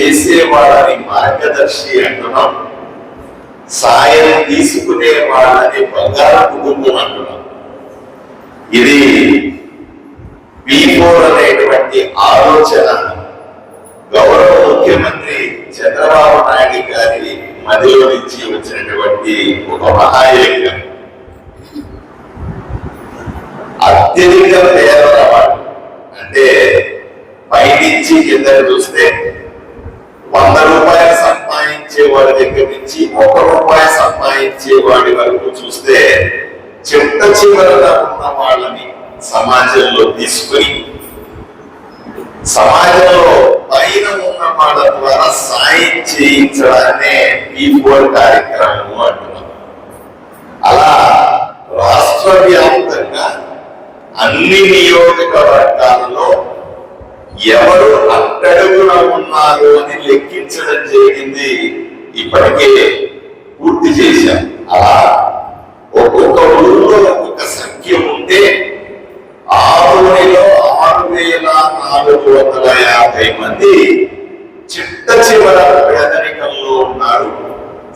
చేసేవాళ్ళని మార్గదర్శి అంటున్నాం. సాయం తీసుకునే వాళ్ళని బంగారు కుటుంబం అంటున్నాం. ఇది ఫోర్ అనేటువంటి ఆలోచన. గౌరవ ముఖ్యమంత్రి చంద్రబాబు నాయుడు గారి మదిలో నుంచి వచ్చినటువంటి ఒక మహాయజ్ఞం. అత్యధిక పేదవాడు అంటే పైనుంచి కింద చూస్తే వంద రూపాయలు సంపాదించే వాడి దగ్గర నుంచి ఒక రూపాయి సంపాదించే వాడి వరకు చూస్తే చెంత చివరన ఉన్న వాళ్ళని సమాజంలో తీసుకుని సమాజంలో పైన ఉన్న వాళ్ళ ద్వారా సాయం చేయించడాన్నే ఈ ఫోర్ కార్యక్రమం అంటున్నాం. అలా రాష్ట్ర వ్యాప్తంగా అన్ని నియోజకవర్గాలలో ఎవరు అట్టడుగున ఉన్నారు అని లెక్కించడం జరిగింది. ఇప్పటికే పూర్తి చేశాం. అలా ఒక్కొక్క ఊరిలో ఒక్కొక్క సంఖ్య ఉంటే ఆరులో ఆరు వేల నాలుగు వందల యాభై మంది చిట్ట చివర పేదరికంలో ఉన్నారు.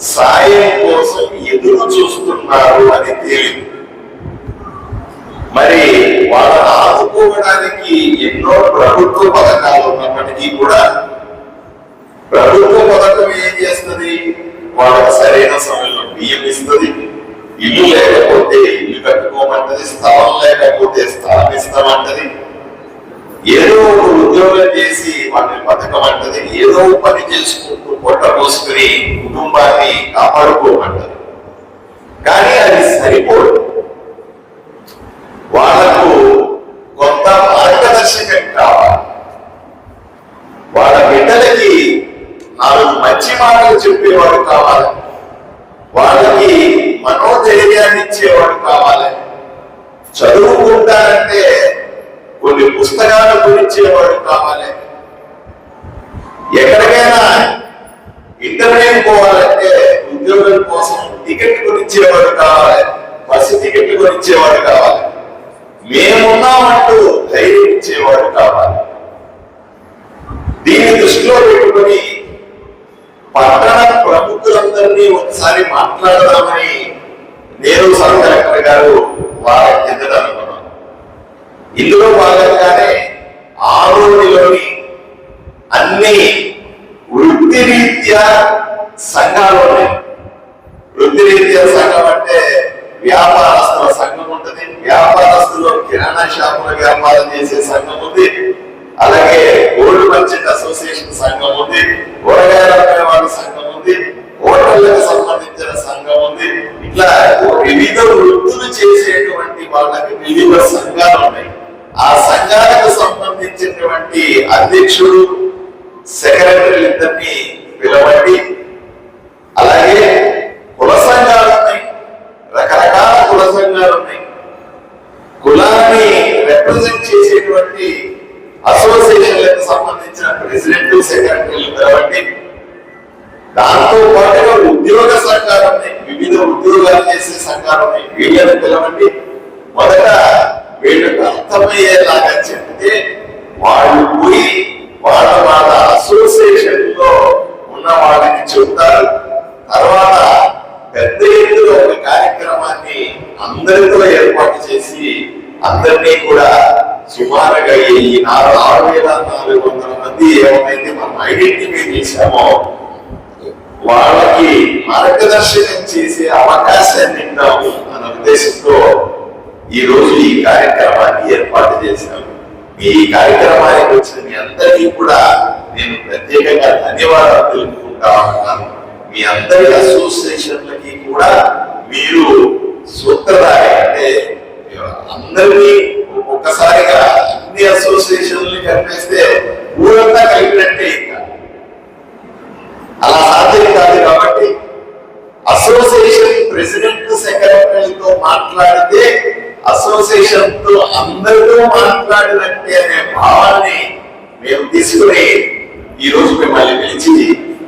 సాయం కోసం ఎదురు చూస్తున్నారు అని తేలింది. మరి వాళ్ళని ఆదుకోవడానికి ఎన్నో ప్రభుత్వ పథకాలు ఉన్నప్పటికీ కూడా ప్రభుత్వ పథకం ఏం చేస్తుంది? వాళ్ళకి సరైన సమయంలో బియ్యం ఇస్తుంది. ఇల్లు లేకపోతే ఇల్లు కట్టుకోమంటది స్థలం లేకపోతే స్థలం ఇస్తామంటది. ఏదో ఉద్యోగం చేసి వాళ్ళని బతకమంటది ఏదో పని చేసుకుంటూ పొట్ట పోసుకుని కుటుంబాన్ని కాపాడుకోమంటది. కానీ అది సరిపోదు. వాళ్ళకు కొంత మార్గదర్శకం కావాలి వాళ్ళ బిడ్డలకి నాలుగు మంచి మాటలు చెప్పేవాడు కావాలి. వాళ్ళకి మనోధైర్యాన్ని ఇచ్చేవాడు కావాలి. చదువుకుంటారంటే కొన్ని పుస్తకాలు గురించేవాడు కావాలి. ఎక్కడికైనా ఇంటర్వ్యూ పోవాలంటే ఉద్యోగం కోసం టికెట్ గురించేవాడు కావాలి. బస్సు టికెట్ గురించేవాడు కావాలి. మేమున్నామంటూ ధైర్యం ఇచ్చేవాడు కావాలి. దీన్ని దృష్టిలో పెట్టుకుని పట్టణ ప్రముఖులందరినీ ఒకసారి మాట్లాడదామని నేను సబ్ కలెక్టర్ గారు వారి కిందట అనుకున్నాను ఇందులో భాగంగానే ఆరోగ్యలోని అన్ని వృత్తిరీత్యా సంఘాలు ఉన్నాయి. వృత్తిరీత్యా సంఘం అంటే వ్యాపారస్తుల సంఘం ఉంటుంది వ్యాపారస్తులు కిరాణా షాపుల వ్యాపారం చేసే సంఘం ఉంది. అలాగే గోల్డ్ మర్చెంట్ అసోసియేషన్ సంఘం ఉంది. కూరగాయల వాళ్ళ సంఘం ఉంది. హోటళ్ళకు సంబంధించిన సంఘం ఉంది. ఇట్లా వివిధ వృత్తులు చేసేటువంటి వాళ్ళకి వివిధ సంఘాలు ఉన్నాయి. ఆ సంఘాలకు సంబంధించినటువంటి అధ్యక్షుడు సెక్రటరీ ఇద్దరిని పిలవండి. అలాగే కుల సంఘాలు ఉన్నాయి. రకరకాల కుల సంఘాలు ఉన్నాయి. కులాన్ని రిప్రజెంట్ చేసేటువంటి అసోసియేషన్లకు సంబంధించిన ప్రెసిడెంట్ సెక్రటరీలు పిలవండి దాంతో పాటుగా ఉద్యోగ సంఘాలు వివిధ ఉద్యోగాలు చేసే సంఘాలు వీళ్ళని పిలవండి. మొదట వీళ్ళకి అర్థమయ్యేలాగా చెప్తే వాళ్ళు పోయి వాళ్ళ వాళ్ళ అసోసియేషన్లో ఉన్న వాళ్ళకి చెబుతారు. తర్వాత పెద్ద ఎత్తులో ఒక కార్యక్రమాన్ని అందరితో ఏర్పాటు చేసి అందరినీ కూడా సుమారుగా ఈ నాలుగు ఆరు వేల నాలుగు వందల మంది ఏమైతే మనం ఐడెంటిఫై చేశామో వాళ్ళకి మార్గదర్శనం చేసే అవకాశాన్ని ఇద్దాము అన్న ఉద్దేశంతో ఈ రోజు ఈ కార్యక్రమాన్ని ఏర్పాటు చేశాము. ఈ కార్యక్రమానికి వచ్చిన మీ అందరికీ కూడా నేను ప్రత్యేకంగా ధన్యవాదాలు తెలుపుకుంటా ఉన్నాను. మీ అందరి అసోసియేషన్లకి కూడా మీరు సూత్రధారి అంటే అందరినీ ఒక్కసారిగా అన్ని అసోసియేషన్లు కనిపిస్తే ఊరంతా కలిగినట్టే ఇంకా. అలా సాధ్యం కాదు కాబట్టి అసోసియేషన్ ప్రెసిడెంట్ సెక్రటరీతో మాట్లాడితే అసోసియేషన్తో అందరితో మాట్లాడినట్టే అనే భావాన్ని మేము తీసుకుని ఈ రోజు మిమ్మల్ని పిలిచి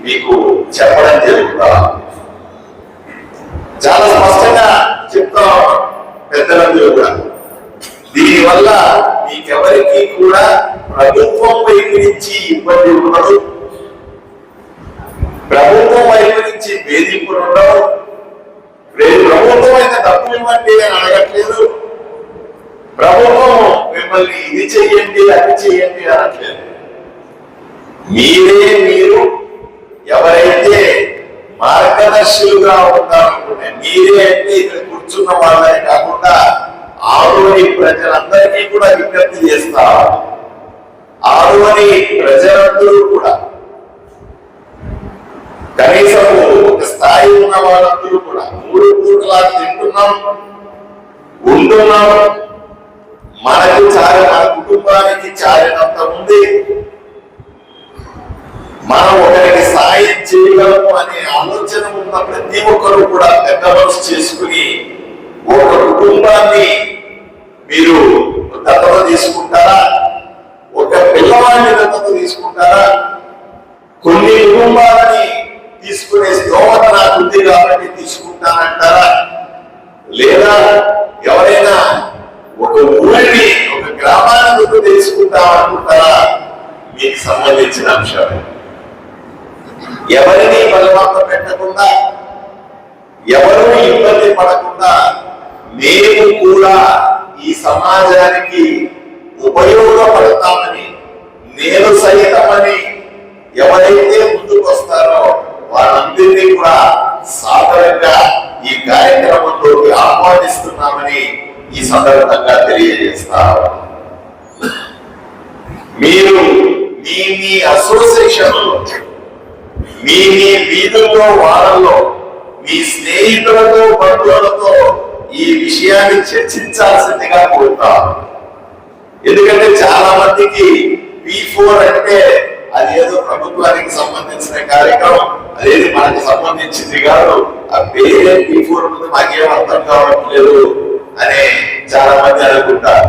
మీకు చెప్పడం జరుగుతా. చాలా స్పష్టంగా చెప్తా ఉన్నాం. పెద్దలందరూ కూడా. దీనివల్ల మీకెవరికి కూడా ప్రభుత్వం వైపు నుంచి ఇబ్బంది ఉండదు. ప్రభుత్వం వైపు నుంచి వేధింపులు ఉండవు. రేపు ప్రభుత్వం అయితే డబ్బులు ఇవ్వండి అని అడగట్లేదు. ప్రభుత్వం మిమ్మల్ని ఇది చెయ్యండి అది చెయ్యండి అనట్లేదు. మీరే మీరు ఎవరైతే మార్గదర్శులుగా ఉన్నారనుకుంటే మీరే అంటే ఇక్కడ కూర్చున్న వాళ్ళే కాకుండా ఆరుని ప్రజలందరికీ కూడా విజ్ఞప్తి చేస్తారు ఆరుని ప్రజలందరూ కూడా. కనీసం ఒక స్థాయి ఉన్న వాళ్ళందరూ కూడా. మూడు పూటలా తింటున్నాం ఉంటున్నాం. మనకు చాలి మన కుటుంబానికి చాలినంత ఉంది. మనం ఒకరికి సాయం చేయగలము అనే ఆలోచన ఉన్న ప్రతి ఒక్కరు కూడా పెద్ద మనసు చేసుకుని ఒక కుటుంబాన్ని మీరు దత్తత తీసుకుంటారా? ఒక పిల్లవాడిని దత్తత తీసుకుంటారా? కొన్ని కుటుంబాలని తీసుకునే స్తోమత నాకు ఉంది కాబట్టి తీసుకుంటానంటారా? లేదా ఎవరైనా ఒక ఊరిని ఒక గ్రామాన్ని తీసుకుంటామనుకుంటారా మీకు సంబంధించిన అంశాలు. ఎవరిని బలవంత పెట్టకుండా ఎవరు ఇబ్బంది పడకుండా మేము కూడా ఈ సమాజానికి ఉపయోగపడతామని నేను సహితమని ఎవరైతే ముందుకు వస్తారో వాళ్ళందరినీ కూడా సాధారణంగా ఈ కార్యక్రమంలోకి ఆహ్వానిస్తున్నామని ఈ సందర్భంగా తెలియజేస్తారు మీరు మీ మీ అసోసియేషన్లో మీ మీ వీధుల్లో వారంలో మీ స్నేహితులతో బంధువులతో ఈ విషయాన్ని చర్చించాల్సిందిగా కోరుతాను ఎందుకంటే చాలా మందికి పి ఫోర్ అంటే అది ఏదో ప్రభుత్వానికి సంబంధించిన కార్యక్రమం అదేది మనకు సంబంధించింది కాదు. ఆ పేరే పి ఫోర్ ముందు మాకేం అర్థం కావట్లేదు అని చాలా మంది అనుకుంటారు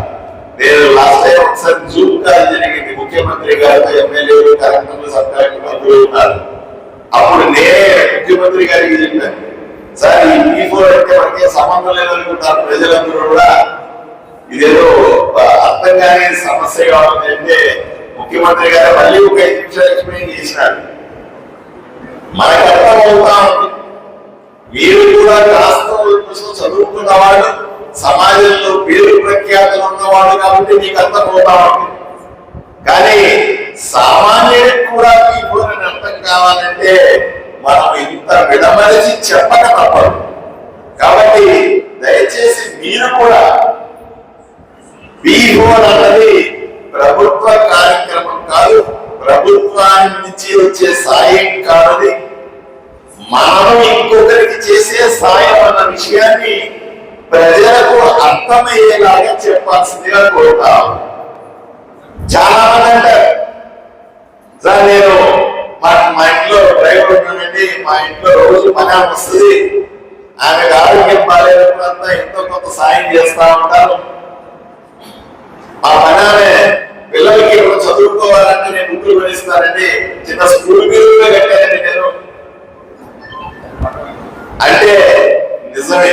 నేను లాస్ట్ టైం ఒకసారి జూమ్ కాల్ జరిగింది. ముఖ్యమంత్రి గారితో ఎమ్మెల్యేలు కలెక్టర్లు సబ్ కలెక్టర్ మంత్రులు ఉన్నారు. ముఖ్యమంత్రి గారికి చెప్పాను. సార్ ఈ పీ ఫోర్ అంటే మనకే సంబంధం లేదనుకుంటారు ప్రజలందరూ కూడా. ఇదేదో అర్థం కాని సమస్య కావాలని అంటే ముఖ్యమంత్రి గారు మళ్ళీ ఒక నిమిషాలు ఎక్స్ప్లెయిన్ చేసినారు. మనకు అర్థం అవుతా ఉంది. మీరు కూడా రాష్ట్రం కోసం చదువుకున్న వాళ్ళు సమాజంలో పేరు ప్రఖ్యాతులు ఉన్నవాడు కాబట్టి మీకు అర్థం అవుతా ఉంది. కానీ సామాన్యుడికి కూడా మీ భూమిని అర్థం కావాలంటే మనం ఇంత విడమరిచి చెప్పక తప్పదు. కాబట్టి దయచేసి మీరు కూడా బీహోర్ అన్నది ప్రభుత్వ కార్యక్రమం కాదు ప్రభుత్వానికి నుంచి వచ్చే సాయం కాదది మనం ఇంకొకరికి చేసే సాయం అన్న విషయాన్ని ప్రజలకు అర్థమయ్యేలాగా చెప్పాల్సిందిగా కోరుతాం చాలా మంది అంటారు నేను మా మా ఇంట్లో డ్రైవర్ ఉన్నానండి మా ఇంట్లో రోజు పని ఆమె వస్తుంది. ఆమెకు ఆరోగ్యం బాగాలేనప్పుడంతా ఎంతో కొంత సాయం చేస్తా ఉంటాను మా పని ఆమె పిల్లలకి ఇప్పుడు చదువుకోవాలంటే నేను బుక్కులు కొనిస్తానండి చిన్న స్కూల్ బిల్లుగా కట్టానండి నేను. అంటే నిజమే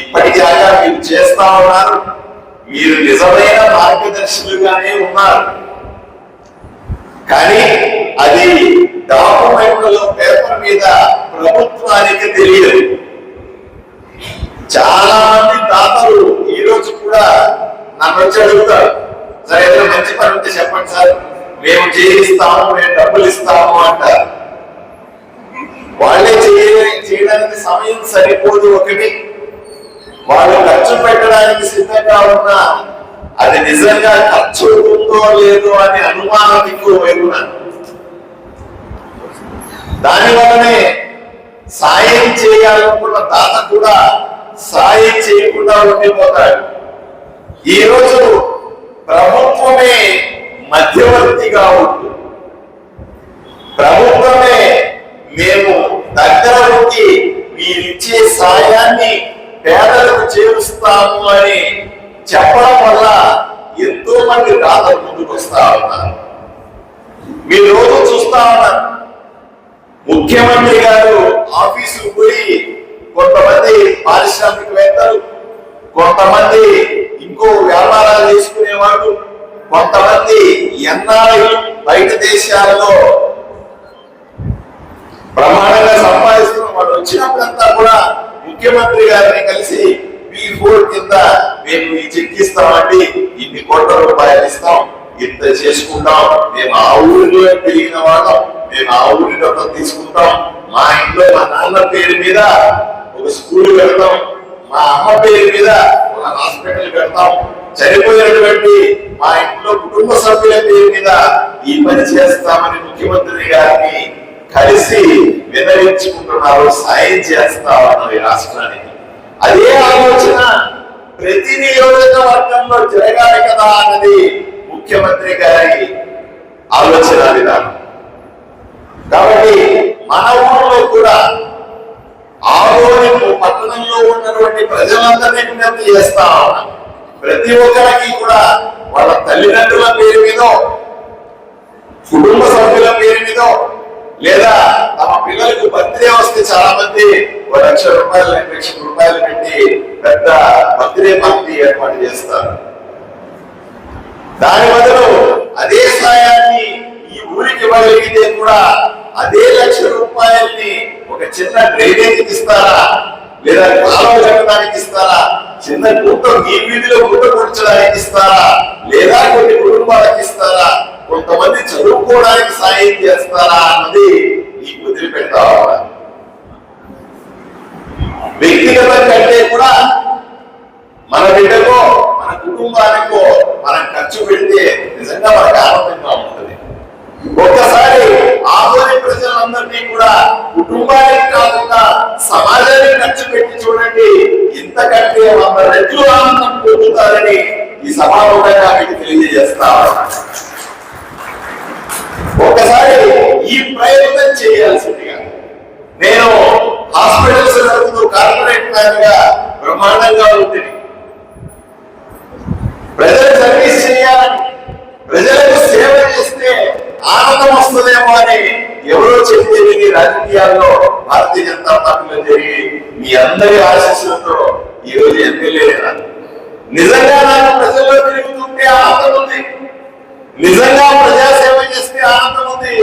ఇప్పటిదాకా మీరు చేస్తా ఉన్నారు. మీరు నిజమైన మార్గదర్శులుగానే ఉన్నారు. కానీ అది డాక్యుమెంట్లలో పేపర్ మీద ప్రభుత్వానికి తెలియదు. చాలా మంది దాతలు ఈ రోజు కూడా నన్ను వచ్చి అడుగుతారు సార్ ఏదైనా మంచి పని ఉంటే చెప్పండి సార్. మేము చేయిస్తాము మేము డబ్బులు ఇస్తాము అంటారు. వాళ్ళే చేయడానికి సమయం సరిపోదు ఒకటి. వాళ్ళు ఖర్చు పెట్టడానికి సిద్ధంగా ఉన్న అది నిజంగా ఖర్చు ఉందో లేదో అనే అనుమానం ఎక్కువ వైపున దాని వల్లనే సాయం చేయాలనుకున్న తాత కూడా సాయం చేయకుండా ఉండిపోతాడు. ఈ రోజు ప్రభుత్వమే మధ్యవర్తిగా ఉంటుంది ప్రభుత్వమే మేము దగ్గర ఉండి మీరిచ్చే సాయాన్ని పేదలకు చేరుస్తాము అని చెప్పడం వల్ల ఎంతో మంది దాతలు ముందుకు వస్తా ఉన్నారు. మీరు రోజు చూస్తా ఉన్నారు. ముఖ్యమంత్రి గారు ఆఫీసుకు పోయి కొంతమంది పారిశ్రామికవేత్తలు కొంతమంది ఇంకో వ్యాపారాలు చేసుకునేవాళ్ళు కొంతమంది ఎన్ఆర్ఐ బయట దేశాలలో ప్రమాణంగా సంపాదిస్తున్న వాళ్ళు వచ్చినప్పుడంతా కూడా ముఖ్యమంత్రి గారిని కలిసి పీ ఫోర్ కింద మేము ఈ చెక్ ఇస్తామండి ఇన్ని కోట్ల రూపాయలు ఇస్తాం ఇంత చేసుకుంటాం మేము ఆ ఊరిలో పెరిగిన వాళ్ళం మేము ఆ ఊరిలో తీసుకుంటాం. మా ఇంట్లో మా నాన్న పేరు మీద ఒక స్కూల్ పెడతాం మా అమ్మ పేరు మీద ఒక హాస్పిటల్ పెడతాం చనిపోయినటువంటి మా ఇంట్లో కుటుంబ సభ్యుల పేరు మీద ఈ పని చేస్తామని ముఖ్యమంత్రి గారిని కలిసి వినరించుకుంటున్నారు సాయం చేస్తామన్నారు ఈ రాష్ట్రానికి. అదే ఆలోచన ప్రతి నియోజకవర్గంలో జరగాలి కదా అన్నది ముఖ్యమంత్రి గారి ఆలోచన విధానం. కాబట్టి మన ఊళ్ళో కూడా ఆదోని పట్టణంలో ఉన్నటువంటి ప్రజలందరినీ విజ్ఞప్తి చేస్తా ఉన్నాం. ప్రతి ఒక్కరికి కూడా వాళ్ళ తల్లిదండ్రుల పేరు మీదో కుటుంబ సభ్యుల పేరు మీదో లేదా తమ పిల్లలకు బర్త్డే వస్తే చాలా మంది ఒక లక్ష రూపాయలు రెండు లక్షల రూపాయలు పెట్టి పెద్ద బర్త్డే పార్టీ ఏర్పాటు చేస్తారు. దాని బదులు అదే సాయాన్ని ఈ ఊరికి ఇవ్వగలిగితే కూడా అదే లక్ష రూపాయల్ని ఒక చిన్న డ్రైనేజ్కి ఇస్తారా? లేదా కాలువ కట్టడానికి ఇస్తారా? చిన్న గుట్ట ఈ వీధిలో గుట్ట కూర్చడానికి ఇస్తారా? లేదా కొన్ని కుటుంబాలకు ఇస్తారా? కొంతమంది చదువుకోవడానికి సాయం చేస్తారా అన్నది నీకు వదిలిపెడతా వ్యక్తిగతం కంటే కూడా మన బిడ్డకో మన కుటుంబానికో మనం ఖర్చు పెడితే నిజంగా మనకు ఆనందంగా ఉంటుంది. ఒక్కసారి ఆదోని ప్రజలందరినీ కూడా కుటుంబానికి కాకుండా సమాజానికి ఖర్చు పెట్టి చూడండి ఇంతకంటే వంద రెట్లు ఆనందం పొందుతారని ఈ సమావేశంగా మీకు తెలియజేస్తా ఒకసారి ఈ ప్రయత్నం చేయాల్సిందిగా. నేను హాస్పిటల్స్ నడుపుతూ కార్పొరేట్ మ్యాన్గా బ్రహ్మాండంగా ఉంటుంది ప్రజలు సర్వీస్ చేయాలని ప్రజలకు సేవ చేస్తే ఆనందం వస్తుందేమో అని ఎవరో చెప్తే రాజకీయాల్లో భారతీయ జనతా పార్టీలో జరిగి మీ అందరి ఆశీస్సులతో ఈ రోజు ఎమ్మెల్యే నిజంగా నాకు ప్రజల్లో తిరుగుతుంటే ఆనందం ఉంది. నిజంగా ప్రజాసేవ ఆనందం ఉంది.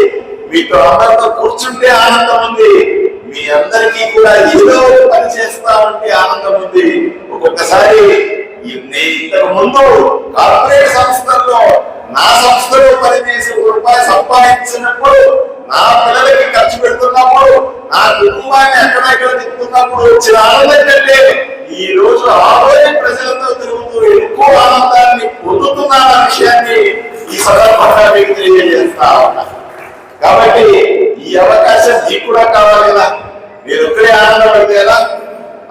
మీతో అందరితో కూర్చుంటే ఆనందం ఉంది. మీ అందరికీ కూడా ఏదో ఒక పని చేస్తా ఉంటే ఆనందం ఉంది. ఒక్కొక్కసారి ఇంతకు ముందు కార్పొరేట్ సంస్థల్లో నా సంస్థలో పనిచేసి రూపాయి సంపాదించినప్పుడు నా పిల్లలకి ఖర్చు పెడుతున్నప్పుడు నా కుటుంబాన్ని ఎక్కడెక్కడ తిప్పుతున్నప్పుడు వచ్చిన ఆనందం కంటే ఈ రోజు ఆరోగ్య ప్రజలతో తిరుగుతూ ఎక్కువ ఆనందాన్ని పొందుతున్న విషయాన్ని ఈ సందర్భంగా మీకు తెలియజేస్తా ఉన్నా. కాబట్టి ఈ అవకాశం మీకు కూడా కావాలి కదా. మీరు ఒక్కడే ఆనందపడితేలా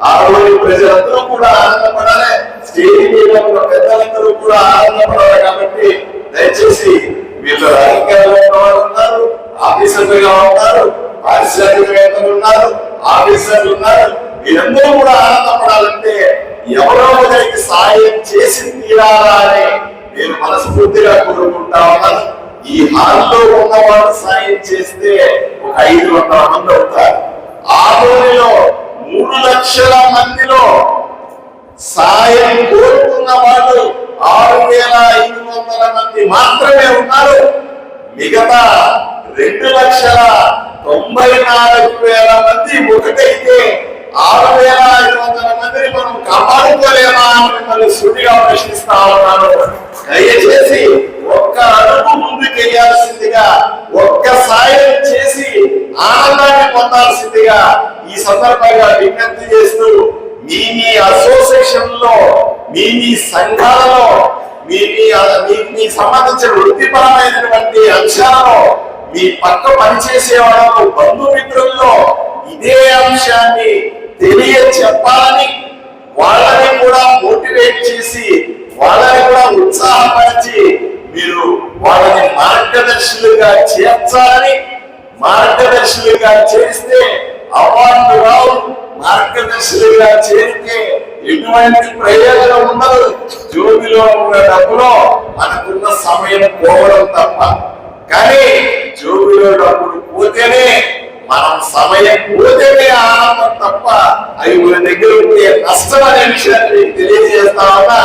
ఆ రోజు ప్రజలందరూ కూడా ఆనందపడాలి. స్టేజ్ మీద ఉన్న పెద్దలందరూ కూడా ఆనందపడాలి కాబట్టి దయచేసి వీళ్ళు రాజకీయాల్లో ఉన్నారు ఆఫీసర్లుగా ఉన్నారు పారిశ్రామికవేత్తలు ఉన్నారు ఆఫీసర్లు ఉన్నారు. మీరందరూ కూడా ఆనందపడాలంటే ఎవరో ఒకరికి సాయం చేసి తీరాలా అని నేను మనస్ఫూర్తిగా కోరుకుంటా ఉన్నాను ఈ హాల్లో ఉన్నవాడు సాయం చేస్తే ఒక ఐదు వందల మంది అవుతారు. ఆదోనిలో మూడు లక్షల మందిలో సాయం కోరుకున్న వాళ్ళు ఆరు వేల ఐదు వందల మంది మాత్రమే ఉన్నారు. మిగతా రెండు లక్షల తొంభై నాలుగు వేల మంది ఒకటైతే ఆరు వేల ఐదు వందల మందిని మనం కాపాడుకోలేమా అని మిమ్మల్ని శృతిగా ప్రశ్నిస్తా ఉన్నాను దయచేసి ఒక్క అడుగు ముందుకు ఒక్క సాయం చేసి ఆనందాన్ని పొందాల్సిందిగా ఈ సందర్భంగా విజ్ఞప్తి చేస్తూ మీ మీ అసోసియేషన్లో మీ మీ సంఘాలలో మీ మీ సంబంధించిన వృత్తిపరమైనటువంటి అంశాలలో మీ పక్క పనిచేసే వాళ్ళలో బంధుమిత్రుల్లో ఇదే అంశాన్ని తెలియ చెప్పాలని వాళ్ళని కూడా మోటివేట్ చేసి వాళ్ళని కూడా ఉత్సాహపరిచి మీరు వాళ్ళని మార్గదర్శులుగా చేర్చాలని మార్గదర్శులుగా చేస్తే అవార్డు రావు. మార్గదర్శులుగా చేరితే ఎటువంటి ప్రయోజనం ఉండదు. జోబిలో ఉన్న డబ్బులో మనకున్న సమయం పోవడం తప్ప. కానీ జోబిలో డబ్బులు పోతేనే మనం సమయం పోతేనే ఆనందం తప్ప అవి మన దగ్గర ఉంటే నష్టం అనే విషయాన్ని మీకు తెలియజేస్తా ఉన్నా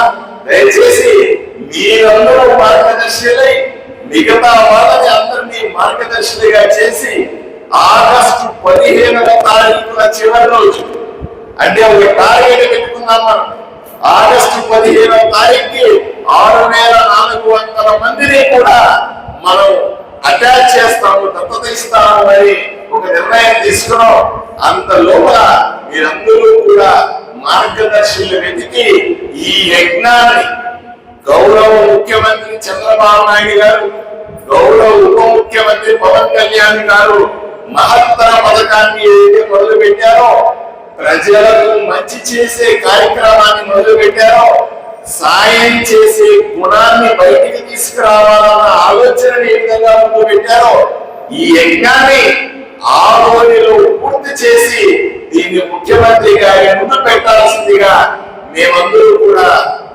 దయచేసి మీరందరూ మార్గదర్శులై మిగతా వాళ్ళని అందరినీ మార్గదర్శులుగా చేసి ఆగస్టు పదిహేనవ తారీఖున చివరి రోజు అంటే ఒక టార్గెట్ పెట్టుకున్నాం మనం. ఆగస్టు పదిహేనవ తారీఖుకి ఆరు వేల నాలుగు వందల మందిని కూడా మనం అటాచ్ చేస్తాము దత్తత ఇస్తాము మరి. ఒక నిర్ణయం తీసుకున్నాం. అంత లోపల మీరందరూ కూడా మార్గదర్శులు వెతికి ఈ యజ్ఞాన్ని గౌరవ ముఖ్యమంత్రి చంద్రబాబు నాయుడు గారు గౌరవ ఉప ముఖ్యమంత్రి పవన్ కళ్యాణ్ గారు మహత్తర పథకాన్ని ఏదైతే మొదలు పెట్టారో ప్రజలకు మంచి చేసే కార్యక్రమాన్ని మొదలు పెట్టారో సాయం చేసే గుణాన్ని బయటికి తీసుకురావాలన్న ఆలోచనని ఏ విధంగా ముందు పెట్టారో ఈ యజ్ఞాన్ని ఆ పూర్తి చేసి దీన్ని ముఖ్యమంత్రి గారి ముందు పెట్టాల్సిందిగా మేమందరూ కూడా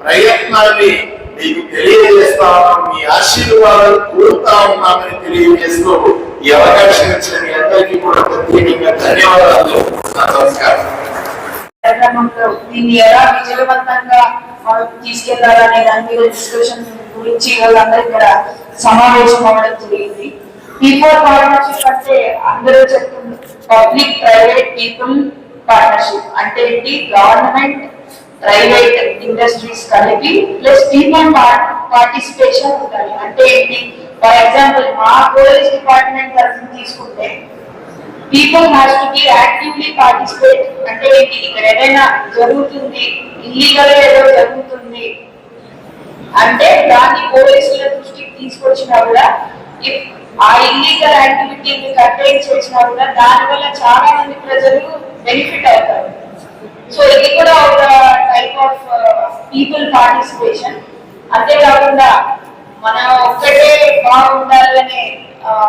ప్రయత్నాన్ని మీకు తెలియజేస్తా ఉన్నాం. మీ ఆశీర్వాదాలు కోరుతా ఉన్నామని తెలియజేస్తూ ఈ అవకాశం ఇచ్చిన మీ అందరికీ కూడా ప్రత్యేకంగా ధన్యవాదాలు. నమస్కారం. దీన్ని ఎలా విజయవంతంగా మనం తీసుకెళ్ళాలనే దాని మీద డిస్కషన్ గురించి వాళ్ళందరూ ఇక్కడ సమావేశం అవ్వడం జరిగింది. పీపుల్ పార్ట్నర్షిప్ అంటే అందరూ చెప్తున్నారు పబ్లిక్ ప్రైవేట్ పీపుల్ పార్ట్నర్షిప్ అంటే ఏంటి? గవర్నమెంట్ ప్రైవేట్ ఇండస్ట్రీస్ కలిపి ప్లస్ పీపుల్ పార్టిసిపేషన్ ఉండాలి. అంటే ఏంటి? ఫర్ ఎగ్జాంపుల్ మా పోలీస్ డిపార్ట్మెంట్ తరఫున తీసుకుంటే people has to be actively participate అంటే ఏంటి? ఇక్కడ ఏదైనా జరుగుతుంది ఇల్లీగల్ ఏదో జరుగుతుంది అంటే దాన్ని పోలీసుల దృష్టికి తీసుకొచ్చినా కూడా ఆ ఇల్లీగల్ యాక్టివిటీని కంటైన్ చేసినా కూడా దానివల్ల చాలా మంది ప్రజలు బెనిఫిట్ అవుతారు. సో ఇది కూడా ఒక టైప్ ఆఫ్ పీపుల్ పార్టిసిపేషన్ అంతేకాకుండా మనం ఒక్కటే బాగుండాలనే అనే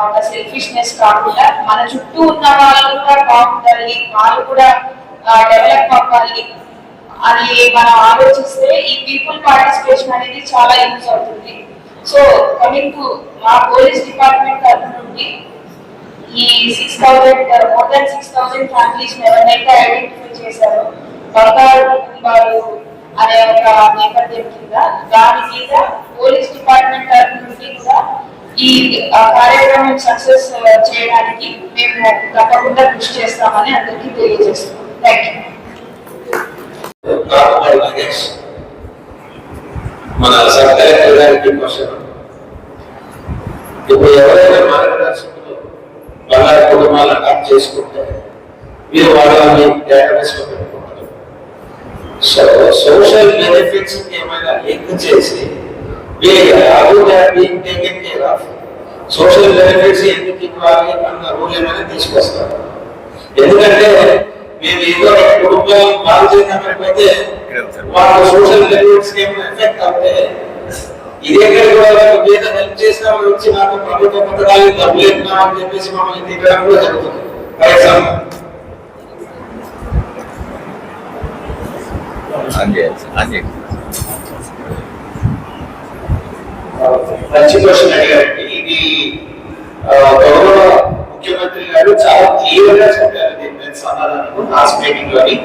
ఒక సెల్ఫిష్నెస్ కాకుండా మన చుట్టూ ఉన్న వాళ్ళు కూడా బాగుండాలి వాళ్ళు కూడా డెవలప్ అవ్వాలి అని మనం ఆలోచిస్తే ఈ పీపుల్ పార్టిసిపేషన్ అనేది చాలా యూజ్ అవుతుంది. సో కమింగ్ టు మా పోలీస్ డిపార్ట్మెంట్ తరఫు నుండి ఈ six thousand more than six thousand families ఎవరినైతే ఐడెంటిఫై చేశారో బంగారు కుటుంబాలు అనే ఒక నేపథ్యం కింద దాని మీద పోలీస్ డిపార్ట్మెంట్ తరఫు నుండి కూడా ఈ ఆ, కార్యక్రమం సక్సెస్ uh, చేయడానికి మేము తప్పకుండా కృషి చేస్తామని అందరికీ తెలియజేస్తున్నాం. థ్యాంక్ యూ మన సబ్ కలెక్టర్ గారికి క్వశ్చన్ ఇప్పుడు ఎవరైనా మార్గదర్శకులు వాళ్ళ కుటుంబాలను అటాక్ చేసుకుంటే మీరు వాళ్ళని డేటాబేస్లో పెట్టుకుంటారు. సో సోషల్ బెనిఫిట్స్ ఏమైనా లింక్ చేసి సోషల్ బెనిఫిట్స్ ఎందుకు ఇవ్వాలి అన్న రూల్ ఏమైనా తీసుకొస్తారు? ఎందుకంటే మేము ఏదో ఒక కుటుంబం బాగు చేసినట్లయితే వాళ్ళ సోషల్ బెనిఫిట్స్ ఏమైనా ఎఫెక్ట్ అవుతే ఇదే కూడా మీద హెల్ప్ చేసిన వాళ్ళు వచ్చి నాకు ప్రభుత్వ పథకాలు డబ్బులు ఇస్తున్నాం అని చెప్పేసి మమ్మల్ని తిట్టడం కూడా జరుగుతుంది. ఫర్ ఎగ్జాంపుల్ మంచి క్వశ్చన్ అడిగారండి. ఇది ఆ, గౌరవ ముఖ్యమంత్రి గారు చాలా క్లియర్గా చెప్పారు దీని సమాధానం లాస్ట్ మీటింగ్లోని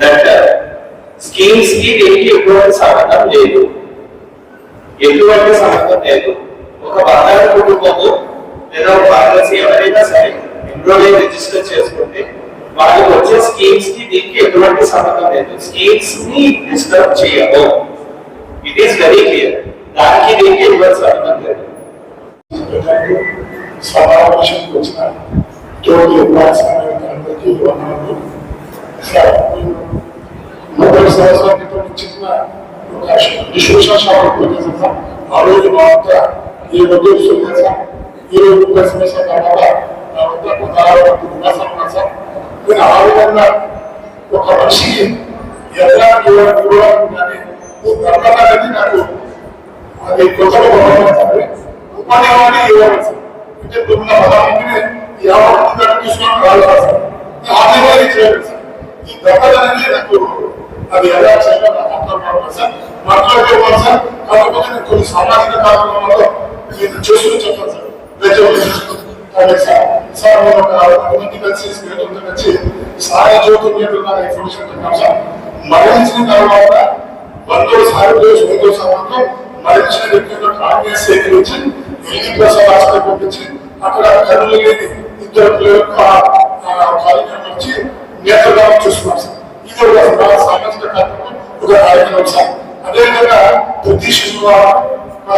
దట్ స్కీమ్స్కి దీనికి ఎటువంటి సంబంధం లేదు. ఎటువంటి సంబంధం లేదు. ఒక బంగారు కుటుంబము లేదా ఒక పాలసీ ఎవరైనా సరే ఎన్రోల్ రిజిస్టర్ చేసుకుంటే వాళ్ళకి వచ్చే స్కీమ్స్కి దీనికి ఎటువంటి సంబంధం లేదు. స్కీమ్స్ని డిస్టర్బ్ చేయదు ఇట్ ఈస్ వెరీ క్లియర్ దానికి దీనికి ఎటువంటి సంబంధం లేదు. సమావేశంకి వచ్చిన తోటి అందరికీ వందనాలు సార్ మొదటి సంవత్సరం క్రితం ఇచ్చిన ఒక విశ్లేషణ ఆ రోజు మా వద్ద ఈ ఉద్దేశం సార్ ఈ రోజు ఒక తర్వాత నా వద్ద కొంత నివాసం ఉన్నారు నేను ఆ విధంగా ఒక మనిషికి ఎలా అనేది నాకు అది కొత్తగా అంటే తొమ్మిది పదహారు యాభై మంది దాకా తీసుకొని చేయాలి సార్ ఈ దత్తత నాకు అది ఎలా చేయాలో నాకు అర్థం కావాలి సార్ మాట్లాడుకోవాలి సార్ కాకపోతే నేను కొన్ని సామాజిక కార్యక్రమాల్లో నేను చేస్తూ చెప్తాను సార్ సార్ సార్ నేను ఒక మంది కలిసి స్నేహితులతో కలిసి సాయ జ్యోతి మీద ఇన్ఫర్మేషన్ చెప్పాను సార్ మరణించిన తర్వాత బంధువులు సాయంతో సోదరు సమాజంలో మరణించిన వ్యక్తులను కాంగ్రెస్ సేకరించి ఎలిజి ప్రసాద్ హాస్పిటల్ పంపించి అక్కడ కరువులు లేని ఇద్దరు పిల్లలకు కార్యక్రమం వచ్చి నేతగా చూస్తున్నాం సార్ ఇది ఒక సామాజిక కార్యక్రమం ఒక కార్యక్రమం సార్. అదేవిధంగా ప్రతి శిశువు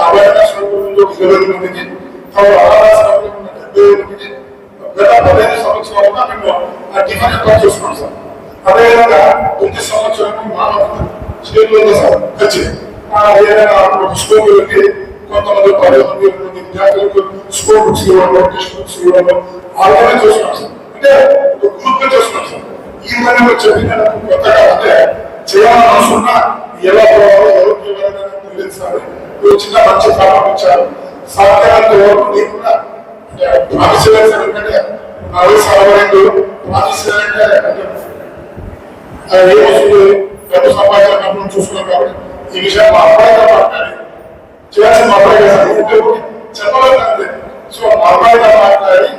అవేర్నెస్ ప్రోగ్రాంలో ఇరవై మందికి ఆహార డెబ్బై మందికి గత సంవత్సరాలుగా మేము ఆ టిఫిన్ ఎక్కువ సార్. అదేవిధంగా ప్రతి సంవత్సరం మా స్టేట్లో సార్ ఖర్చు ఏదైనా కొంతమంది పదిహేను మంది విద్యార్థులకు స్కూల్ బుక్స్ ఇవ్వడం టెక్స్ట్ బుక్స్ ఇవ్వడం అలాగే చూస్తున్నాం. సార్ అంటే ఒక గ్రూప్ చూస్తున్నాం సార్ ఈ మధ్యలో చెప్పిన కొత్తగా అంటే చేయాలని అవసరం ఎలా పోవాలో ఎవరికి ఎవరైనా తెలియదు సార్. మీరు చిన్న మంచి ప్రారంభించారు సాధ్యమైనంత వరకు నేను కూడా ప్రామిస్ చేయాల్సిన ఎందుకంటే నాలుగు సార్లు ప్రామిస్ చేయాలంటే అంటే అది ఏమొస్తుంది డబ్బు సంపాదించిన డబ్బును చూసుకున్నాం కాబట్టి ఈ విషయం మా అబ్బాయితో మాట్లాడి చేయాల్సిన మా అబ్బాయి కదా ఇంట్లో చెప్పలేదు సో మా అబ్బాయితో మాట్లాడి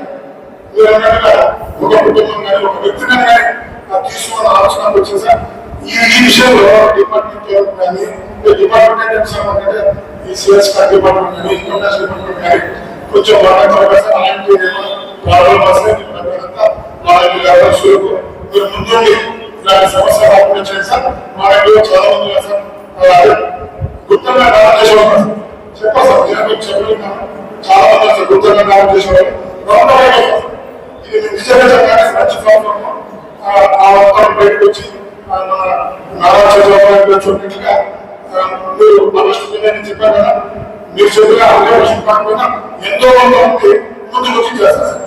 మీరు అన్నట్టుగా ఒక కుటుంబం కానీ ఒక వ్యక్తిని కానీ తీసుకున్న ఆలోచన వచ్చింది ఈ ఈ విషయంలో డిపార్ట్మెంట్ కానీ డిపార్ట్మెంట్ అంటే ఈ సిఎస్ డిపార్ట్మెంట్ కానీ ఇన్కమ్ డిపార్ట్మెంట్ కానీ కొంచెం మాట్లాడుతున్నారు సార్ ఆయనకి ప్రాబ్లం వస్తే వాళ్ళకి సులువు మీరు ముందుండి ఇలాంటి సమస్య రాకుండా చేయండి మా ఇంట్లో చాలా మంది ఉన్నారు సార్. గుర్తంగా చాలా మంది ఇది నిజంగా చెప్పడానికి మంచి ఆ ఒక్కరు బయటకు వచ్చి మన నారా చంద్రబాబు చూపినట్టుగా మీరు ఆలోచించండి అని చెప్పారు కదా మీరు చెప్పిన కాకపోయినా ఎంతో మంది ఉంది ముందుకు వచ్చి చేస్తారు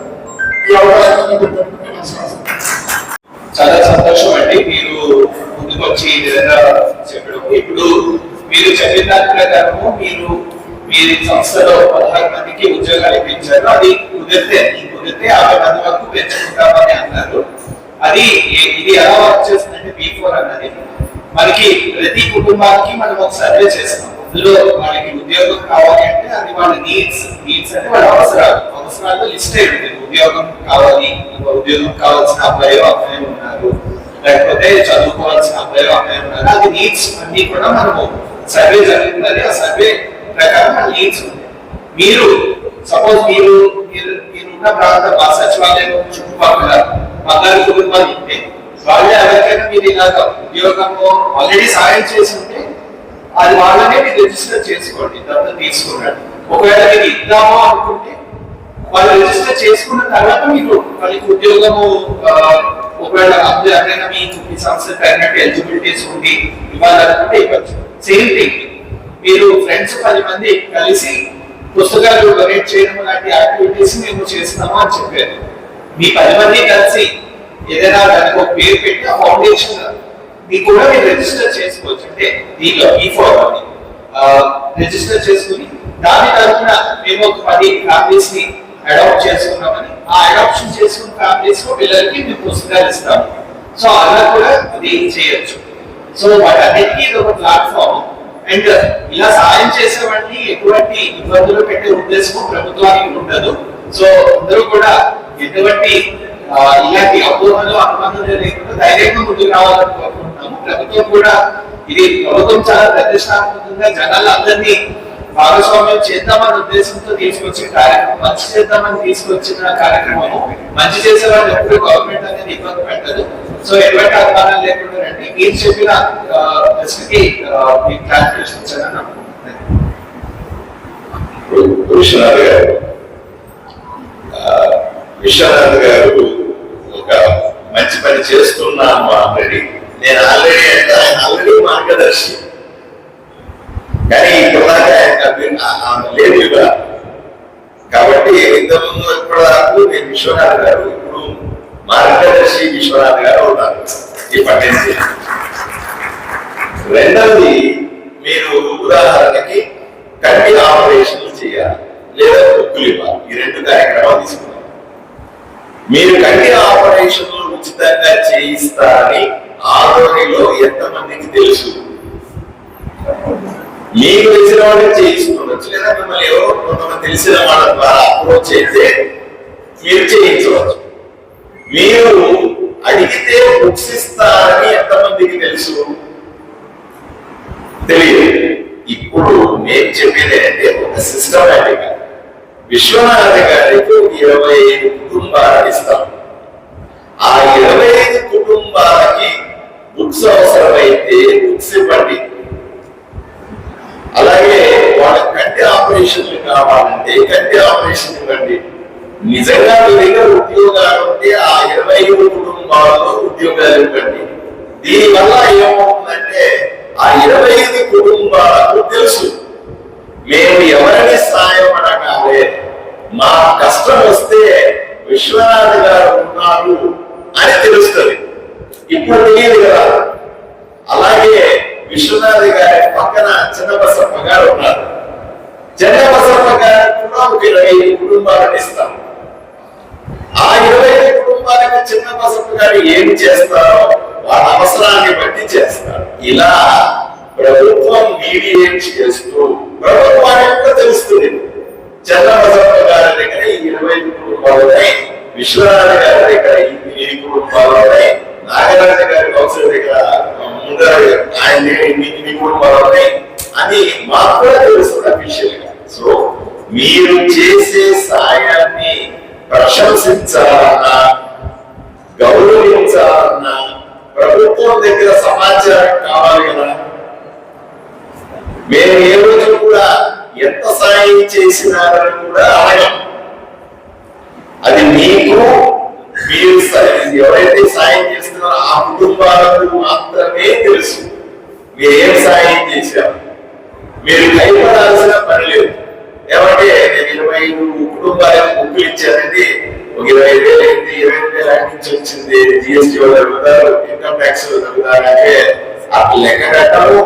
ఈ అవకాశం చాలా సంతోషం అండి మీరు ముందుకు వచ్చి ఈ విధంగా చెప్పడం. ఇప్పుడు మీరు చెప్పిన దాని ప్రకారము మీరు మీ సంస్థలో పదహారు మందికి ఉద్యోగాలు ఇప్పించారు అది కుదిరితే కుదిరితే ఆ మంది వరకు పెంచుకుంటామని అన్నారు. అది ఇది ఎలా వర్క్ చేస్తుందంటే బీ ఫోర్ అన్నది. మనకి ప్రతి కుటుంబానికి మనం ఒక సర్వే చేస్తాం. అందులో వాళ్ళకి ఉద్యోగం కావాలి అంటే అది వాళ్ళ నీడ్స్ నీడ్స్ అంటే వాళ్ళ అవసరాలు. అవసరాలు లిస్ట్ అయి ఉంటుంది. ఉద్యోగం కావాలి ఉద్యోగం కావాల్సిన అబ్బాయి అమ్మాయి ఉన్నారు. లేకపోతే చదువుకోవాల్సిన అబ్బాయి అమ్మాయి ఉన్నారు. అది నీడ్స్ అన్ని కూడా మనము సర్వే జరుగుతుంది. ఆ సర్వే ప్రకారం లీడ్స్ ఉంటాయి మీరు సపోజ్ మీరు మీరు మీరున్న ప్రాంతం మా సచివాలయం చుట్టుపక్కల పద్నాలుగు కుటుంబాలు ఉంటే వాళ్ళే ఎవరికైనా మీరు ఇలాగ ఉద్యోగము ఆల్రెడీ సాయం చేసి ఉంటే అది వాళ్ళనే మీరు రిజిస్టర్ చేసుకోండి దత్తత తీసుకున్నాడు ఒకవేళ మీరు ఇద్దామో అనుకుంటే వాళ్ళు రిజిస్టర్ చేసుకున్న తర్వాత మీకు వాళ్ళకి ఉద్యోగము ఒకవేళ అప్పుడు ఎవరైనా మీ మీ సంస్థ తగినట్టు ఎలిజిబిలిటీస్ ఉండి ఇవ్వాలనుకుంటే ఇవ్వచ్చు. సేమ్ థింగ్ మీరు ఫ్రెండ్స్ పది మంది కలిసి పుస్తకాలు డొనేట్ చేయడం లాంటి యాక్టివిటీస్ మేము చేస్తున్నాము అని చెప్పారు. మీ పది మంది కలిసి ఏదైనా దానికి ఒక పేరు పెట్టిన ఫౌండేషన్ మీకు కూడా మీరు రిజిస్టర్ చేసుకోవచ్చు. అంటే దీనిలో ఈ ఫార్మ్ రిజిస్టర్ చేసుకుని దాని తరఫున మేము ఒక పది ఫ్యామిలీస్ని అడాప్ట్ చేసుకున్నామని. ఆ అడాప్షన్ చేసుకున్న ఫ్యామిలీస్లో పిల్లలకి మేము పుస్తకాలు ఇస్తాము సో అలా కూడా అది చేయొచ్చు. సో వాటన్నిటికీ ఇది ఒక ప్లాట్ఫామ్ అండ్ ఇలా సాయం చేసేవాడిని ఎటువంటి ఇబ్బందులు పెట్టే ఉద్దేశం ప్రభుత్వానికి ఉండదు. సో అందరూ కూడా ఎటువంటి ఇలాంటి అపోహలు అనుబంధాలు లేకుండా ధైర్యంగా ముందుకు రావాలని కోరుకుంటున్నాము. ప్రభుత్వం కూడా ఇది ప్రభుత్వం చాలా ప్రతిష్టాత్మకంగా జనాలందరినీ భాగస్వామ్యం చేద్దామన్న ఉద్దేశంతో తీసుకొచ్చిన కార్యక్రమం మంచి చేద్దామని తీసుకొచ్చిన కార్యక్రమం మంచి చేసే వాళ్ళు ఎప్పుడు గవర్నమెంట్ అనేది ఇబ్బంది పెట్టదు. సో ఎటువంటి అనుమానం లేకుండా రండి. మీరు చెప్పిన ప్రశ్నకి మీకు క్లారిఫికేషన్ ఇచ్చానని విశ్వనాథ్ గారు విశ్వనాథ్ గారు ఒక మంచి పని చేస్తున్నాము ఆల్రెడీ నేను ఆల్రెడీ అంటే ఆయన ఆల్రెడీ మార్గదర్శి. కానీ ఇప్పుడు లేదు కదా కాబట్టి ఇంతకుముందు ఇప్పటిదాకా నేను విశ్వనాథ్ గారు ఇప్పుడు మార్గదర్శి విశ్వనాథ్ గారు ఉన్నారు ఇప్పటి నుంచి రెండవది మీరు ఉదాహరణకి కంటి ఆపరేషన్లు చేయాలి లేదా బుక్కులు ఇవ్వాలి. ఈ రెండు కార్యక్రమాలు తీసుకున్నాం మీరు కంటి ఆపరేషన్లు ఉచితంగా చేయిస్తారని ఆరోగ్యంలో ఎంతమందికి తెలుసు? మీకు తెలిసిన వాళ్ళే చేయించుకోవచ్చు. లేదా మిమ్మల్ని ఎవరో కొంతమంది తెలిసిన వాళ్ళ ద్వారా అప్రోచ్ చేస్తే మీరు చేయించవచ్చు. మీరు అడిగితే బుక్స్ ఇస్తారని ఎంతమందికి తెలుసు? తెలియదు. ఇప్పుడు నేను చెప్పేది అంటే ఒక సిస్టమేటిక్ విశ్వనాథ గారికి ఒక ఇరవై ఐదు కుటుంబాలను ఇస్తాం. ఆ ఇరవై ఐదు కుటుంబాలకి బుక్స్ అవసరమైతే బుక్స్ ఇవ్వండి. అలాగే వాళ్ళ కంటి ఆపరేషన్ కావాలంటే కంటి ఆపరేషన్ ఇవ్వండి. నిజంగా మీ దగ్గర ఉద్యోగాలు ఉంటే ఆ ఇరవై ఐదు కుటుంబాలలో ఉద్యోగాలు ఇవ్వండి. దీనివల్ల ఏమవుతుందంటే ఆ ఇరవై ఐదు కుటుంబాలకు తెలుసు. మేము ఎవరిని సాయపడగాలి మా కష్టం వస్తే విశ్వనాథ్ గారు ఉన్నారు అని తెలుస్తుంది. ఇప్పుడు తెలియదు కదా. అలాగే విశ్వనాథ్ గారి పక్కన చిన్నబసప్ప గారు ఉన్నారు. చిన్నబసప్ప గారు కూడా ఒక ఇరవై ఐదు కుటుంబాలను ఇస్తాం. ఆ ఇరవై ఐదు కుటుంబాలకు చిన్న బసప్ప గారు ఏం చేస్తారో వాళ్ళ అవసరాన్ని బట్టి చేస్తారు. ఇలా ప్రభుత్వం మీడియేట్ చేస్తూ ప్రభుత్వానికి కూడా తెలుస్తుంది? చిన్న బసప్ప గారి దగ్గర ఈ ఇరవై ఐదు కుటుంబాలు ఉన్నాయి విశ్వనాథ గారి దగ్గర ఈ ఎనిమిది కుటుంబాలు ఉన్నాయి నాగరాజ గారి కౌన్సిల్ దగ్గర ఆయన అని మాకు కూడా తెలుస్తుంది అఫీషియల్గా సో మీరు చేసే సాయాన్ని ప్రశంసించాలన్నా గౌరవించాలన్నా ప్రభుత్వం దగ్గర సమాచారం కావాలి కదా మేము ఏ రోజు కూడా ఎంత సాయం చేసినారని కూడా అడగం అది మీకు మీరు ఎవరైతే సాయం చేస్తున్నారో ఆ కుటుంబాలకు మాత్రమే తెలుసు. మీరు ఏం సాయం చేశారు? మీరు భయపడాల్సిన పని లేదు. ఏమంటే నేను ఇరవై ఐదు కుటుంబాలకు ముగ్గులు ఇచ్చానండి. ఒక ఇరవై ఐదు వేలు అయింది ఇరవై ఐదు వేలు అక్కడి నుంచి వచ్చింది. జిఎస్టీ వాళ్ళు అడుగుతారు ఇన్కమ్ ట్యాక్స్ వాళ్ళు అడుగుతారు అంటే అట్లా లెక్క కట్టము.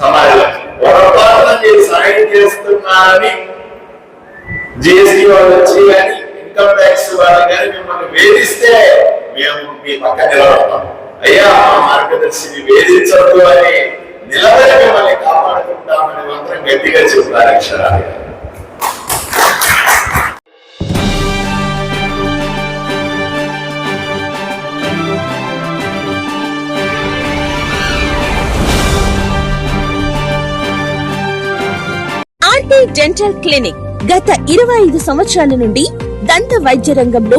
సమాజం పొరపాటున మీరు సాయం చేస్తున్నారని జిఎస్టీ వాళ్ళు వచ్చి కానీ ఇన్కమ్ ట్యాక్స్ వాళ్ళు కానీ మిమ్మల్ని వేధిస్తే మేము మీ పక్క నిలబడతాం అయ్యా మా మార్గదర్శిని వేధించవద్దు అని నిలబడి మిమ్మల్ని కాపాడుకుంటామని మాత్రం గట్టిగా చెప్తారు అక్షరాలు డెంటల్ క్లినిక్ గత ఇరవై ఐదు సంవత్సరాల నుండి దంత వైద్య రంగంలో